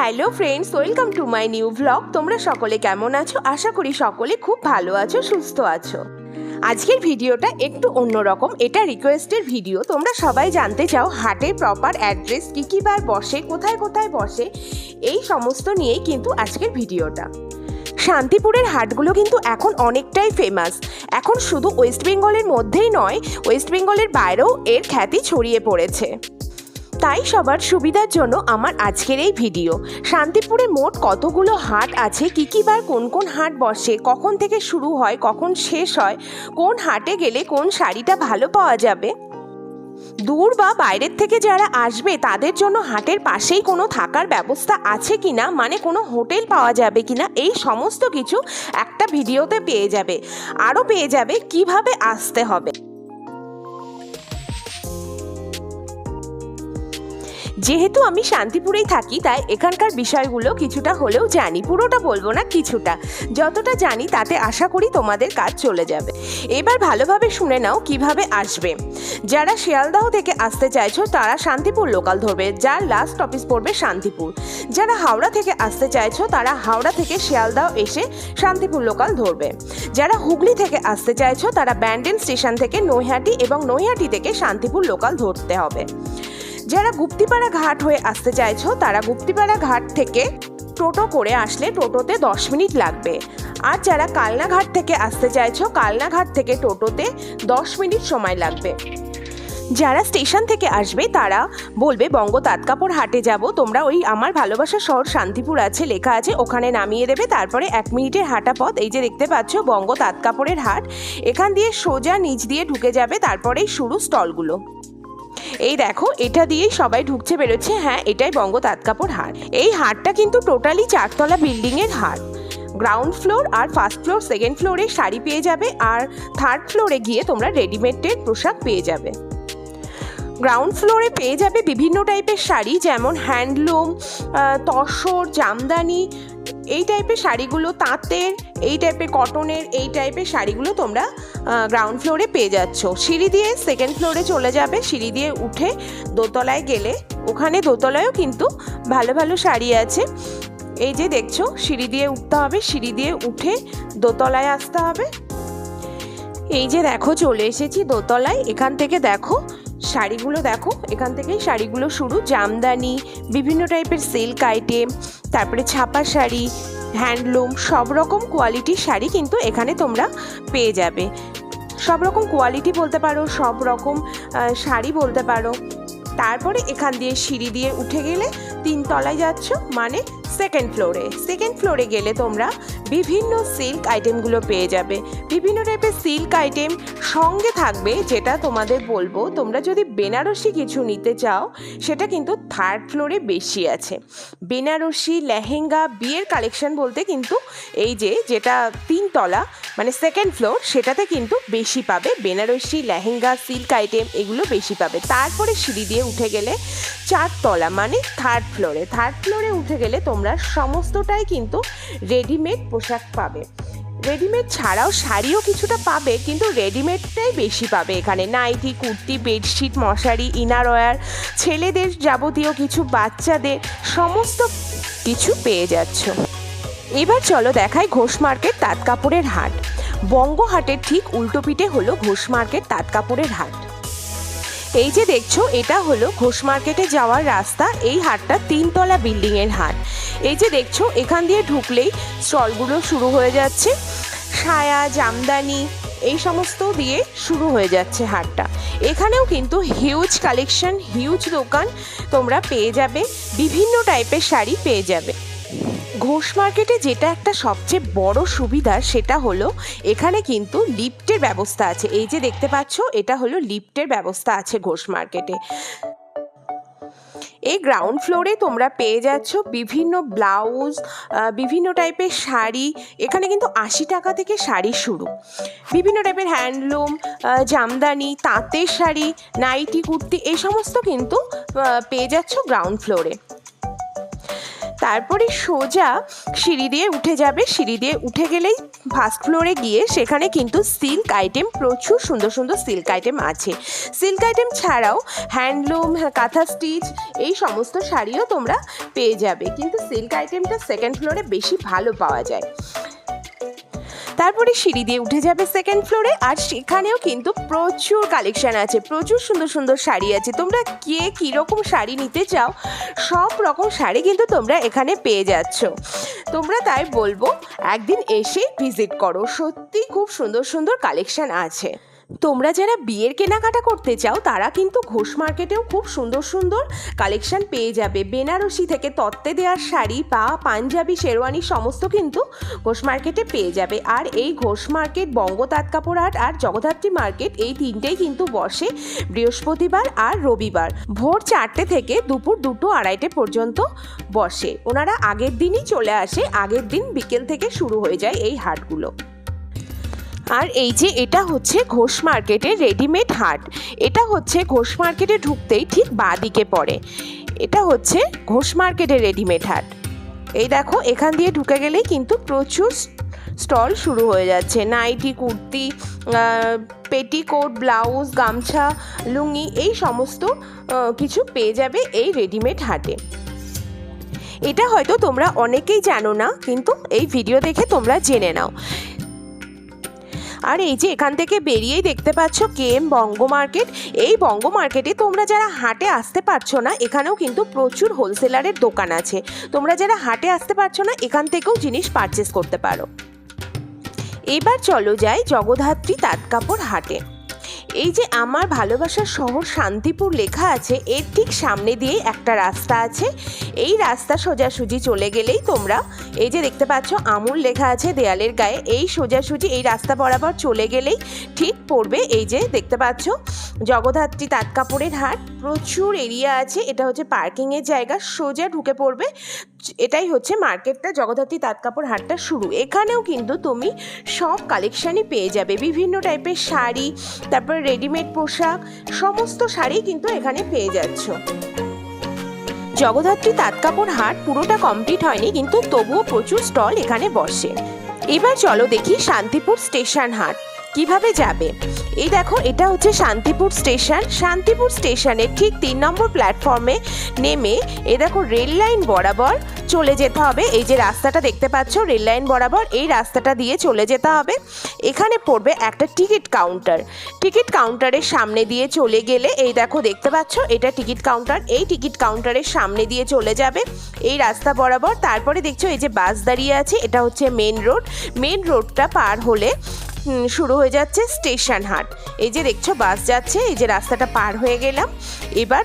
Hello friends welcome to my new vlog তোমরা সকলে কেমন আছো? আশা করি সকলে খুব ভালো আছো, সুস্থ আছো। আজকের ভিডিওটা একটু অন্যরকম। এটা রিকোয়েস্টের ভিডিও তোমরা সবাই জানতে চাও হাটের প্রপার অ্যাড্রেস কী কী বার বসে, কোথায় কোথায় বসে, এই সমস্ত নিয়েই কিন্তু আজকের ভিডিওটা। শান্তিপুরের হাটগুলো কিন্তু এখন অনেকটাই ফেমাস এখন শুধু ওয়েস্ট বেঙ্গলের মধ্যেই নয় ওয়েস্ট বেঙ্গলের বাইরেও এর খ্যাতি ছড়িয়ে পড়েছে। তাই সবার সুবিধার জন্য আমার আজকের এই ভিডিও। শান্তিপুরে মোট কতগুলো হাট আছে? কী কী বার কোন কোন হাট বসে? কখন থেকে শুরু হয়? কখন শেষ হয়? কোন হাটে গেলে কোন শাড়িটা ভালো পাওয়া যাবে? দূর বা বাইরের থেকে যারা আসবে, তাদের জন্য হাটের পাশেই কোনো থাকার ব্যবস্থা আছে কি না মানে কোনো হোটেল পাওয়া যাবে কি না এই সমস্ত কিছু একটা ভিডিওতে পেয়ে যাবে। আরও পেয়ে যাবে কীভাবে আসতে হবে। যেহেতু আমি শান্তিপুরেই থাকি, তাই এখানকার বিষয়গুলো কিছুটা হলেও জানি। পুরোটা বলব না কিছুটা। যতটা জানি, তাতে আশা করি তোমাদের কাজ চলে যাবে। এবার ভালোভাবে শুনে নাও কীভাবে আসবে। যারা শিয়ালদাহ থেকে আসতে চাইছো, তারা শান্তিপুর লোকাল ধরবে, যার লাস্ট অফিস পড়বে শান্তিপুর। যারা হাওড়া থেকে আসতে চাইছো, তারা হাওড়া থেকে শিয়ালদাহ এসে শান্তিপুর লোকাল ধরবে। যারা হুগলি থেকে আসতে চাইছো, তারা ব্যান্ডেল স্টেশন থেকে নৈহাটি এবং নৈহাটি থেকে শান্তিপুর লোকাল ধরতে হবে। যারা গুপ্তিপাড়া ঘাট হয়ে আসতে চাইছো, তারা গুপ্তিপাড়া ঘাট থেকে টোটো করে আসলে টোটোতে দশ মিনিট লাগবে। আর যারা কালনাঘাট থেকে আসতে চাইছো কালনাঘাট থেকে টোটোতে দশ মিনিট সময় লাগবে। যারা স্টেশন থেকে আসবে, তারা বলবে, বঙ্গ তাৎকাপুর হাটে যাব। তোমরা ওই আমার ভালোবাসা শহর শান্তিপুর আছে, লেখা আছে, ওখানে নামিয়ে দেবে। তারপরে এক মিনিটের হাঁটা পথ, এই যে দেখতে পাচ্ছ, বঙ্গ তাৎকাপুরের হাট। এখান দিয়ে সোজা নিচ দিয়ে ঢুকে যাবে, তারপরেই শুরু স্টলগুলো। এই দেখো, এটা দিয়েই সবাই ঢুকছে, বেরোচ্ছে। হ্যাঁ এটাই বঙ্গ তাঁতকাপড় হাট। এই হাটটা কিন্তু টোটালি চারতলা বিল্ডিংয়ের হাট। গ্রাউন্ড ফ্লোর আর ফার্স্ট ফ্লোর, সেকেন্ড ফ্লোরে শাড়ি পেয়ে যাবে আর থার্ড ফ্লোরে গিয়ে তোমরা রেডিমেডের পোশাক পেয়ে যাবে। গ্রাউন্ড ফ্লোরে পেয়ে যাবে বিভিন্ন টাইপের শাড়ি, যেমন হ্যান্ডলুম তসর, জামদানি, এই টাইপের শাড়িগুলো, তাঁতের, এই টাইপের কটনের এই টাইপের শাড়িগুলো তোমরা গ্রাউন্ড ফ্লোরে পেয়ে যাচ্ছ। সিঁড়ি দিয়ে সেকেন্ড ফ্লোরে চলে যাবে, সিঁড়ি দিয়ে উঠে দোতলায় গেলে, ওখানে দোতলায়ও কিন্তু ভালো ভালো শাড়ি আছে। এই যে দেখছ, সিঁড়ি দিয়ে উঠতে হবে, সিঁড়ি দিয়ে উঠে দোতলায় আসতে হবে। এই যে দেখো, চলে এসেছি দোতলায়, এখান থেকে দেখো শাড়িগুলো দেখো, এখান থেকেই শাড়িগুলো শুরু। জামদানি, বিভিন্ন টাইপের সিল্ক আইটেম তারপরে ছাপা শাড়ি হ্যান্ডলুম সব রকম কোয়ালিটির শাড়ি কিন্তু এখানে তোমরা পেয়ে যাবে। সব রকম কোয়ালিটি বলতে পারো, সব রকম শাড়ি বলতে পারো। তারপরে এখান দিয়ে সিঁড়ি দিয়ে উঠে গেলে তিন তলায় যাচ্ছ মানে সেকেন্ড ফ্লোরে সেকেন্ড ফ্লোরে গেলে তোমরা বিভিন্ন সিল্ক আইটেমগুলো পেয়ে যাবে। বিভিন্ন টাইপের সিল্ক আইটেম সঙ্গে থাকবে, যেটা তোমাদের বলব, তোমরা যদি বেনারসি কিছু নিতে চাও, সেটা কিন্তু থার্ড ফ্লোরে বেশি আছে। বেনারসি, লেহেঙ্গা, বিয়ের কালেকশন বলতে কিন্তু এই যে, যেটা তিনতলা মানে সেকেন্ড ফ্লোর সেটাতে কিন্তু বেশি পাবে। বেনারসি, লেহেঙ্গা সিল্ক আইটেম এগুলো বেশি পাবে। তারপরে সিঁড়ি দিয়ে উঠে গেলে চারতলা মানে থার্ড ফ্লোরে থার্ড ফ্লোরে উঠে গেলে তোমরা সমস্তটাই কিন্তু রেডিমেড পোশাক পাবে। রেডিমেড ছাড়াও শাড়িও কিছুটা পাবে, কিন্তু রেডিমেডটাই বেশি পাবে এখানে। নাইটি, কুর্তি বেডশিট মশারি ইনার ওয়্যার ছেলেদের যাবতীয় কিছু, বাচ্চাদের, সমস্ত কিছু পেয়ে যাচ্ছ। এবার চলো দেখাই ঘোষ মার্কেট তাঁত কাপড়ের হাট। বঙ্গ হাটের ঠিক উল্টো পিঠে হলো ঘোষ মার্কেট তাঁত কাপড়ের হাট। এই যে দেখছ, এটা হলো ঘোষ মার্কেটে যাওয়ার রাস্তা, এই হাটটা তিনতলা বিল্ডিংয়ের হাট। এই যে দেখছ, এখান দিয়ে ঢুকলেই স্টলগুলো শুরু হয়ে যাচ্ছে। সায়া, জামদানি, এই সমস্ত দিয়ে শুরু হয়ে যাচ্ছে হাটটা। এখানেও কিন্তু হিউজ কালেকশন হিউজ দোকান তোমরা পেয়ে যাবে। বিভিন্ন টাইপের শাড়ি পেয়ে যাবে। ঘোষ মার্কেটে যেটা একটা সবচেয়ে বড় সুবিধা সেটা হলো এখানে কিন্তু লিফটের ব্যবস্থা আছে। এই যে দেখতে পাচ্ছ, এটা হলো লিফটের ব্যবস্থা আছে ঘোষ মার্কেটে। এই গ্রাউন্ড ফ্লোরে তোমরা পেয়ে যাচ্ছ বিভিন্ন ব্লাউজ বিভিন্ন টাইপের শাড়ি, এখানে কিন্তু আশি টাকা থেকে শাড়ি শুরু। বিভিন্ন টাইপের হ্যান্ডলুম জামদানি, তাঁতের শাড়ি, নাইটি, কুর্তি, এই সমস্ত কিন্তু পেয়ে যাচ্ছ গ্রাউন্ড ফ্লোরে। তারপরে সোজা সিঁড়ি দিয়ে উঠে যাবে। সিঁড়ি দিয়ে উঠে গেলেই ফার্স্ট ফ্লোরে গিয়ে সেখানে কিন্তু সিল্ক আইটেম প্রচুর সুন্দর সুন্দর সিল্ক আইটেম আছে। সিল্ক আইটেম ছাড়াও হ্যান্ডলুম কাঁথা স্টিচ এই সমস্ত শাড়িও তোমরা পেয়ে যাবে। কিন্তু সিল্ক আইটেমটা সেকেন্ড ফ্লোরে বেশি ভালো পাওয়া যায়। তারপরে সিঁড়ি দিয়ে উঠে যাবে সেকেন্ড ফ্লোরে আর সেখানেও কিন্তু প্রচুর কালেকশন আছে, প্রচুর সুন্দর সুন্দর শাড়ি আছে। তোমরা কে কীরকম শাড়ি নিতে চাও, সব রকম শাড়ি কিন্তু তোমরা এখানে পেয়ে যাচ্ছ। তোমরা তাই বলব, একদিন এসে ভিজিট করো সত্যি খুব সুন্দর সুন্দর কালেকশন আছে। তোমরা যারা বিয়ের কেনাকাটা করতে চাও, তারা কিন্তু ঘোষ মার্কেটেও খুব সুন্দর সুন্দর কালেকশন পেয়ে যাবে। বেনারসি থেকে তত্ত্বে দেওয়ার শাড়ি বা পাঞ্জাবি, শেরওয়ানি সমস্ত কিন্তু ঘোষ মার্কেটে পেয়ে যাবে। আর এই ঘোষ মার্কেট, বঙ্গ তাঁত কাপড় হাট আর জগদ্ধাত্রী মার্কেট, এই তিনটেই কিন্তু বসে বৃহস্পতিবার আর রবিবার। ভোর চারটে থেকে দুপুর দুটো আড়াইটে পর্যন্ত বসে। ওনারা আগের দিনই চলে আসে, আগের দিন বিকেল থেকে শুরু হয়ে যায় এই হাটগুলো। আর এই যে এটা হচ্ছে ঘোষ মার্কেটের রেডিমেড হাট। এটা হচ্ছে ঘোষ মার্কেটে ঢুকতেই ঠিক বাঁ দিকে পড়ে। এটা হচ্ছে ঘোষ মার্কেটের রেডিমেড হাট। এই দেখো, এখান দিয়ে ঢুকে গেলেই কিন্তু প্রচুর স্টল শুরু হয়ে যাচ্ছে। নাইটি, কুর্তি পেটিকোট, ব্লাউজ, গামছা, লুঙ্গি এই সমস্ত কিছু পেয়ে যাবে এই রেডিমেড হাটে। এটা হয়তো তোমরা অনেকেই জানো না, কিন্তু এই ভিডিও দেখে তোমরা জেনে নাও। আর এই যে এখান থেকে বেরিয়েই দেখতে পাচ্ছ কে এম বঙ্গ মার্কেট। এই বঙ্গ মার্কেটে তোমরা যারা হাটে আসতে পারছ না, এখানেও কিন্তু প্রচুর হোলসেলারের দোকান আছে। তোমরা যারা হাটে আসতে পারছ না, এখান থেকেও জিনিস পারচেস করতে পারো। এবার চলো যাই জগদ্ধাত্রী তাঁত কাপড় হাটে। এই যে আমার ভালোবাসার শহর শান্তিপুর লেখা আছে, এর ঠিক সামনে দিয়ে একটা রাস্তা আছে। এই রাস্তা সোজাসুজি চলে গেলেই তোমরা, এই যে দেখতে পাচ্ছ আমুল লেখা আছে দেয়ালের গায়ে, এই সোজাসুজি, এই রাস্তা বরাবর চলে গেলেই ঠিক পড়বে এই যে দেখতে পাচ্ছ জগদ্ধাত্রী তাঁত কাপড়ের হাট প্রচুর এরিয়া আছে, এটা হচ্ছে পার্কিংয়ের জায়গা, সোজা ঢুকে পড়বে। এটাই হচ্ছে মার্কেটটা, জগদ্ধাত্রী তাঁত কাপড় হাটটা শুরু। এখানেও কিন্তু তুমি সব কালেকশানই পেয়ে যাবে। বিভিন্ন টাইপের শাড়ি, তারপর রেডিমেড পোশাক, সমস্ত শাড়ি কিন্তু এখানে পেয়ে যাচ্ছ। জগদ্ধাত্রী তাঁত কাপড় হাট পুরোটা কমপ্লিট হয়নি, কিন্তু তবুও প্রচুর স্টল এখানে বসে। এবার চলো দেখি শান্তিপুর স্টেশন হাট। কীভাবে যাবে? এই দেখো, এটা হচ্ছে শান্তিপুর স্টেশন। শান্তিপুর স্টেশনের ঠিক তিন নম্বর প্ল্যাটফর্মে নেমে এ দেখো রেল লাইন বরাবর চলে যেতে হবে। এই যে রাস্তাটা দেখতে পাচ্ছ, রেল লাইন বরাবর এই রাস্তাটা দিয়ে চলে যেতে হবে। এখানে পড়বে একটা টিকিট কাউন্টার। টিকিট কাউন্টারের সামনে দিয়ে চলে গেলে এই দেখো দেখতে পাচ্ছ, এটা টিকিট কাউন্টার। এই টিকিট কাউন্টারের সামনে দিয়ে চলে যাবে এই রাস্তা বরাবর। তারপরে দেখছ এই যে বাস দাঁড়িয়ে আছে, এটা হচ্ছে মেন রোড। মেন রোডটা পার হলে শুরু হয়ে যাচ্ছে স্টেশন হাট। এই যে দেখছ, বাস যাচ্ছে, এই যে রাস্তাটা পার হয়ে গেলাম। এবার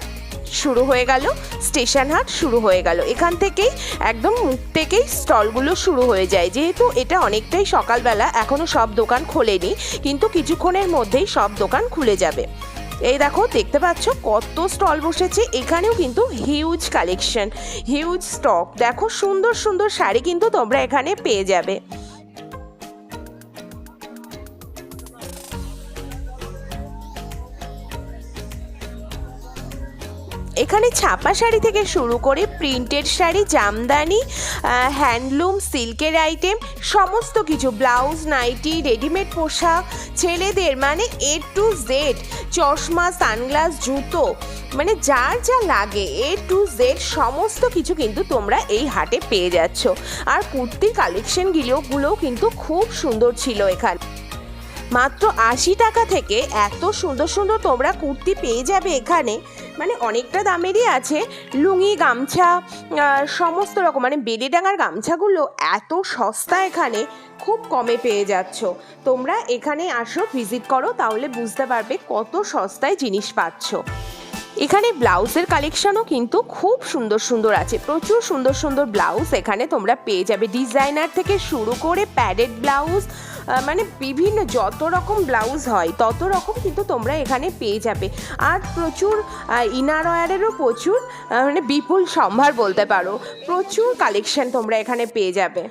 শুরু হয়ে গেল, স্টেশন হাট শুরু হয়ে গেল। এখান থেকেই, একদম মুখ থেকেই স্টলগুলো শুরু হয়ে যায়। যেহেতু এটা অনেকটাই সকালবেলা এখনও সব দোকান খোলেনি, কিন্তু কিছুক্ষণের মধ্যেই সব দোকান খুলে যাবে। এই দেখো, দেখতে পাচ্ছ কত স্টল বসেছে, এখানেও কিন্তু হিউজ কালেকশন হিউজ স্টক দেখো, সুন্দর সুন্দর শাড়ি কিন্তু তোমরা এখানে পেয়ে যাবে। এখানে ছাপা শাড়ি থেকে শুরু করে প্রিন্টেড শাড়ি, জামদানি হ্যান্ডলুম, সিল্কের আইটেম, সমস্ত কিছু, ব্লাউজ, নাইটি, রেডিমেড পোশাক, ছেলেদের মানে এ টু জেড চশমা, সানগ্লাস, জুতো মানে যার যা লাগে এ টু জেড সমস্ত কিছু কিন্তু তোমরা এই হাটে পেয়ে যাচ্ছ। আর কুর্তির কালেকশনগুলোগুলোও কিন্তু খুব সুন্দর ছিল এখানে। মাত্র আশি টাকা থেকে এত সুন্দর সুন্দর তোমরা কুর্তি পেয়ে যাবে এখানে। মানে অনেকটা দামেরই আছে। লুঙ্গি, গামছা সমস্ত রকম। মানে বেলেডাঙার গামছাগুলো এত সস্তা এখানে, খুব কমে পেয়ে যাচ্ছ। তোমরা এখানে আসো ভিজিট করো, তাহলে বুঝতে পারবে কত সস্তায় জিনিস পাচ্ছ। এখানে ব্লাউজের কালেকশনও কিন্তু খুব সুন্দর সুন্দর আছে। প্রচুর সুন্দর সুন্দর ব্লাউজ এখানে তোমরা পেয়ে যাবে। ডিজাইনার থেকে শুরু করে প্যাডেড ব্লাউজ মানে বিভিন্ন যত রকম ব্লাউজ হয়, তত রকম কিন্তু তোমরা এখানে পেয়ে যাবে। আর প্রচুর ইনার ওয়ারেরও প্রচুর মানে বিপুল সম্ভার বলতে পারো। প্রচুর কালেকশন তোমরা এখানে পেয়ে যাবে।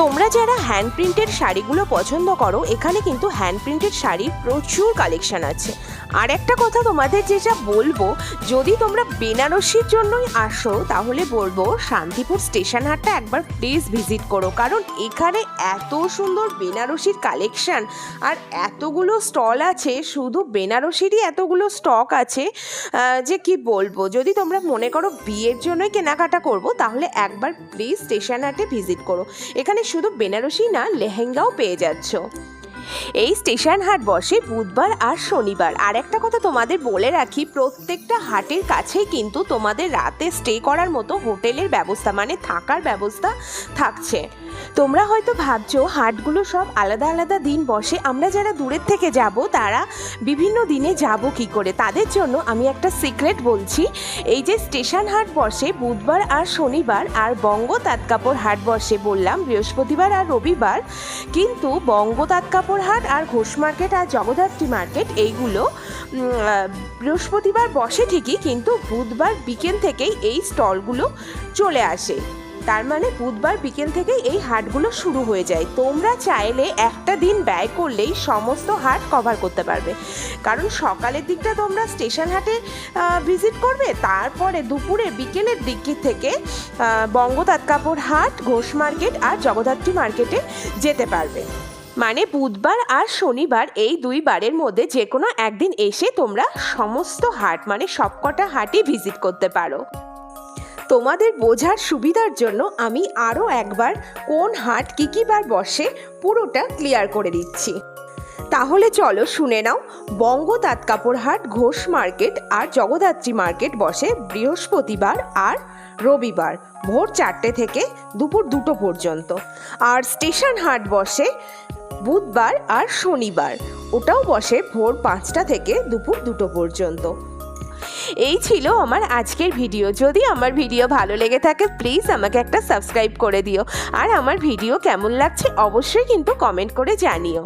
তোমরা যারা হ্যান্ড প্রিন্টেড শাড়িগুলো পছন্দ করো, এখানে কিন্তু হ্যান্ড প্রিন্টেড শাড়ির প্রচুর কালেকশন আছে। আর একটা কথা তোমাদের যেটা বলব, যদি তোমরা বেনারসির জন্যই আসো, তাহলে বলব শান্তিপুর স্টেশন হাটটা একবার প্লিজ ভিজিট করো। কারণ এখানে এত সুন্দর বেনারসির কালেকশন আর এতগুলো স্টল আছে, শুধু বেনারসিরই এতগুলো স্টক আছে যে কি বলব? যদি তোমরা মনে করো বিয়ের জন্যই কেনাকাটা করব, তাহলে একবার প্লিজ স্টেশন হাটে ভিজিট করো। এখানে শুধু বেনারসি না লেহেঙ্গাও পেয়ে যাচ্ছ। এই স্টেশন হাট বসে বুধবার আর শনিবার। আর একটা কথা তোমাদের বলে রাখি, প্রত্যেকটা হাটের কাছেই কিন্তু তোমাদের রাতে স্টে করার মতো হোটেলের ব্যবস্থা মানে থাকার ব্যবস্থা থাকছে। তোমরা হয়তো ভাবছ, হাটগুলো সব আলাদা আলাদা দিন বসে। আমরা যারা দূরের থেকে যাব, তারা বিভিন্ন দিনে যাব কি করে? তাদের জন্য আমি একটা সিক্রেট বলছি। এই যে স্টেশন হাট বসে, বুধবার আর শনিবার আর বঙ্গ তাঁতকাপড় হাট বসে বললাম, বৃহস্পতিবার আর রবিবার। কিন্তু বঙ্গ তাঁতকাপড় হাট আর ঘোষ মার্কেট আর জগদ্ধাত্রী মার্কেট, এইগুলো বৃহস্পতিবার বসে ঠিকই, কিন্তু বুধবার বিকেল থেকেই এই স্টলগুলো চলে আসে। তার মানে বুধবার বিকেল থেকেই এই হাটগুলো শুরু হয়ে যায়। তোমরা চাইলে একটা দিন ব্যয় করলেই সমস্ত হাট কভার করতে পারবে। কারণ সকালের দিকটা তোমরা স্টেশন হাটে ভিজিট করবে তারপরে দুপুরে বিকেলের দিক থেকে আহ, বঙ্গ তাঁতকাপড় হাট ঘোষ মার্কেট আর জগদ্ধাত্রী মার্কেটে যেতে পারবে। মানে বুধবার আর শনিবার এই দুই বারের মধ্যে যে কোনো একদিন এসে তোমরা সমস্ত হাট মানে সবকটা হাটই ভিজিট করতে পারো। তোমাদের বোঝার সুবিধার জন্য আমি আরও একবার কোন হাট কী কী বার বসে পুরোটা ক্লিয়ার করে দিচ্ছি। তাহলে চলো শুনে নাও বঙ্গ তাঁতকাপড় হাট, ঘোষ মার্কেট আর জগদ্ধাত্রী মার্কেট বসে বৃহস্পতিবার আর রবিবার ভোর চারটে থেকে দুপুর দুটো পর্যন্ত। আর স্টেশন হাট বসে বুধবার আর শনিবার, ওটাও বসে ভোর পাঁচটা থেকে দুপুর দুটো পর্যন্ত। এই ছিল আমার আজকের ভিডিও। যদি আমার ভিডিও ভালো লেগে থাকে প্লিজ আমাকে একটা সাবস্ক্রাইব করে দিও। আর আমার ভিডিও কেমন লাগছে, অবশ্যই কিন্তু কমেন্ট করে জানিও।